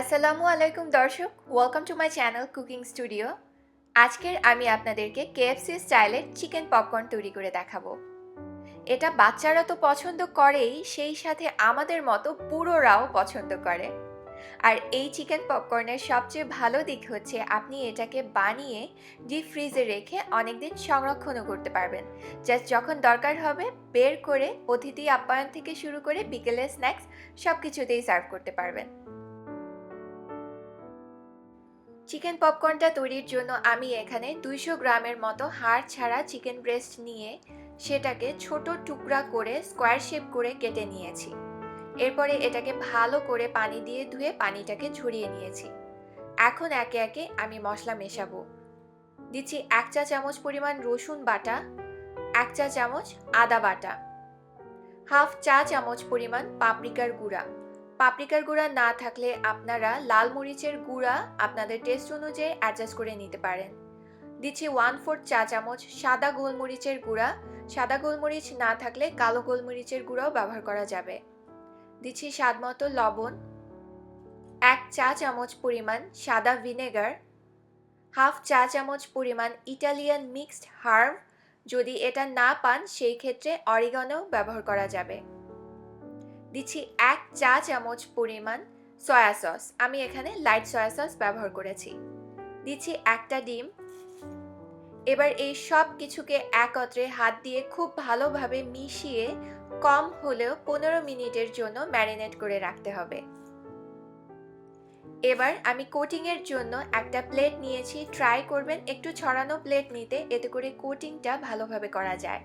আসসালামু আলাইকুম দর্শক welcome to my channel cooking studio আজকের আমি আপনাদেরকে কেএফসি স্টাইলের চিকেন পপকর্ন তৈরি করে দেখাবো। এটা বাচ্চারা তো পছন্দ করেই, সেই সাথে আমাদের মতো পুরোরাও পছন্দ করে। আর এই চিকেন পপকর্নের সবচেয়ে ভালো দিক হচ্ছে আপনি এটাকে বানিয়ে ডিপ ফ্রিজে রেখে অনেকদিন সংরক্ষণও করতে পারবেন। জাস্ট যখন দরকার হবে, বের করে অতিথি আপ্যায়ন থেকে শুরু করে বিকেলের স্ন্যাক্স সব কিছুতেই সার্ভ করতে পারবেন। চিকেন পপকর্নটা তৈরির জন্য আমি এখানে দুইশো গ্রামের মতো হাড় ছাড়া চিকেন ব্রেস্ট নিয়ে সেটাকে ছোট টুকরা করে স্কোয়ার শেপ করে কেটে নিয়েছি। এরপরে এটাকে ভালো করে পানি দিয়ে ধুয়ে পানিটাকে ঝরিয়ে নিয়েছি। এখন একে একে আমি মশলা মেশাবো। দিচ্ছি এক চা চামচ পরিমাণ রসুন বাটা, এক চা চামচ আদা বাটা, হাফ চা চামচ পরিমাণ পাপরিকার গুঁড়া। পাপরিকার গুঁড়া না থাকলে আপনারা লাল মরিচের গুঁড়া আপনাদের টেস্ট অনুযায়ী অ্যাডজাস্ট করে নিতে পারেন। দিচ্ছি ওয়ান ফোর্থ চা চামচ সাদা গোলমরিচের গুঁড়া। সাদা গোলমরিচ না থাকলে কালো গোলমরিচের গুঁড়াও ব্যবহার করা যাবে। দিচ্ছি স্বাদ মতো লবণ। এক চা চামচ পরিমাণ সাদা ভিনেগার। হাফ চা চামচ পরিমাণ ইটালিয়ান মিক্সড হার্ব। যদি এটা না পান, সেই ক্ষেত্রে অরিগানো ব্যবহার করা যাবে। দিচ্ছি এক চা চামচ পরিমাণ সয়া সস আমি এখানে লাইট সয়া সস ব্যবহার করেছি। দিচ্ছি একটা ডিম। এবার এই সব কিছুকে একত্রে হাত দিয়ে খুব ভালোভাবে মিশিয়ে কম হলেও পনেরো মিনিটের জন্য ম্যারিনেট করে রাখতে হবে। এবার আমি কোটিংয়ের জন্য একটা প্লেট নিয়েছি। ট্রাই করবেন একটু ছড়ানো প্লেট নিতে। এতে করে কোটিংটা ভালোভাবে করা যায়।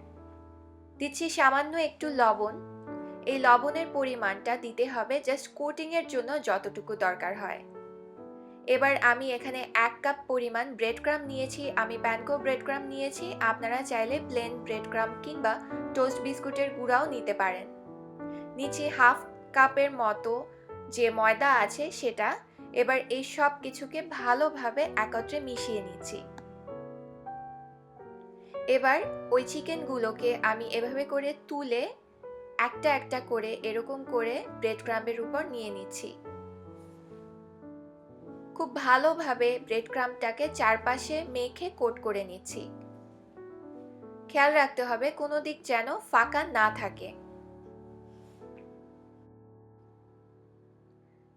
দিচ্ছি সামান্য একটু লবণ। এই লবণের পরিমাণটা দিতে হবে জাস্ট কোটিংয়ের জন্য যতটুকু দরকার হয়। এবার আমি এখানে এক কাপ পরিমাণ ব্রেড ক্রাম নিয়েছি, আমি প্যানকো ব্রেড ক্রাম নিয়েছি, আপনারা চাইলে প্লেন ব্রেড ক্রাম কিংবা টোস্ট বিস্কুটের গুঁড়াও নিতে পারেন। নিচে হাফ কাপের মতো যে ময়দা আছে সেটা, এবার এই সব কিছুকে ভালোভাবে একত্রে মিশিয়ে নিচ্ছি। এবার ওই চিকেনগুলোকে আমি এভাবে করে তুলে একটা একটা করে এরকম করে ব্রেড ক্রাম্পের উপর নিয়ে নিচ্ছি। খুব ভালোভাবে ব্রেড ক্রাম্পটাকে চারপাশে মেখে কোট করে নিচ্ছি। খেয়াল রাখতে হবে কোনো দিক যেন ফাঁকা না থাকে।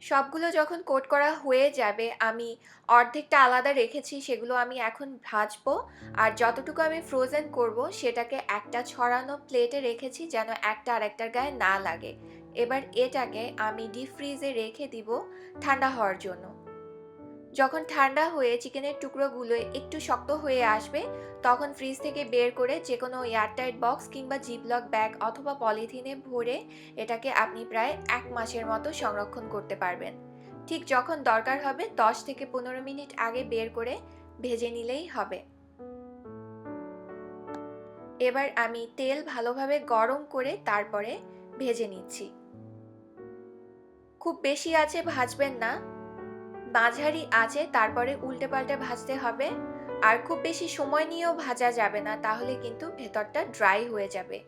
সবগুলো যখন কোট করা হয়ে যাবে, আমি অর্ধেকটা আলাদা রেখেছি, সেগুলো আমি এখন ভাজবো। আর যতটুকু আমি ফ্রোজেন করব, সেটাকে একটা ছড়ানো প্লেটে রেখেছি যেন একটা আরেকটার গায়ে না লাগে। এবার এটাকে আমি ডিপ ফ্রিজে রেখে দিব ঠান্ডা হওয়ার জন্য। যখন ঠান্ডা হয়ে চিকেনের টুকরোগুলো একটু শক্ত হয়ে আসবে, তখন ফ্রিজ থেকে বের করে যে কোনো এয়ারটাইট বক্স কিংবা জিপলক ব্যাগ অথবা পলিথিনে ভরে এটাকে আপনি প্রায় এক মাসের মতো সংরক্ষণ করতে পারবেন। ঠিক যখন দরকার হবে দশ থেকে পনেরো মিনিট আগে বের করে ভেজে নিলেই হবে। এবার আমি তেল ভালোভাবে গরম করে তারপরে ভেজে নিচ্ছি। খুব বেশি আছে ভাজবেন না। মাঝারি আছে, তারপরে উল্টে পাল্টে ভাজতে হবে। আর খুব বেশি সময় নিয়েও ভাজা যাবে না, তাহলে কিন্তু ভেতরটা ড্রাই হয়ে যাবে।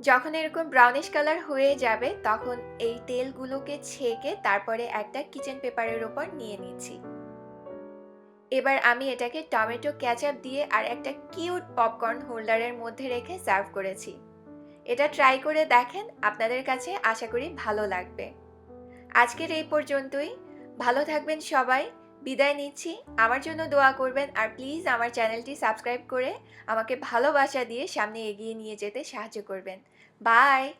যখন এরকম ব্রাউনিশ কালার হয়ে যাবে, তখন এই তেলগুলোকে ছেঁকে তারপরে একটা কিচেন পেপারের ওপর নিয়ে নিচ্ছি। এবার আমি এটাকে টমেটো ক্যাচআপ দিয়ে আর একটা কিউট পপকর্ন হোল্ডারের মধ্যে রেখে সার্ভ করেছি। এটা ট্রাই করে দেখেন, আপনাদের কাছে আশা করি ভালো লাগবে। আজকের এই পর্যন্তই। ভালো থাকবেন সবাই। বিদায় নিচ্ছি। আমার জন্য দোয়া করবেন আর প্লিজ আমার চ্যানেলটি সাবস্ক্রাইব করে আমাকে ভালোবাসা দিয়ে সামনে এগিয়ে নিয়ে যেতে সাহায্য করবেন। বাই!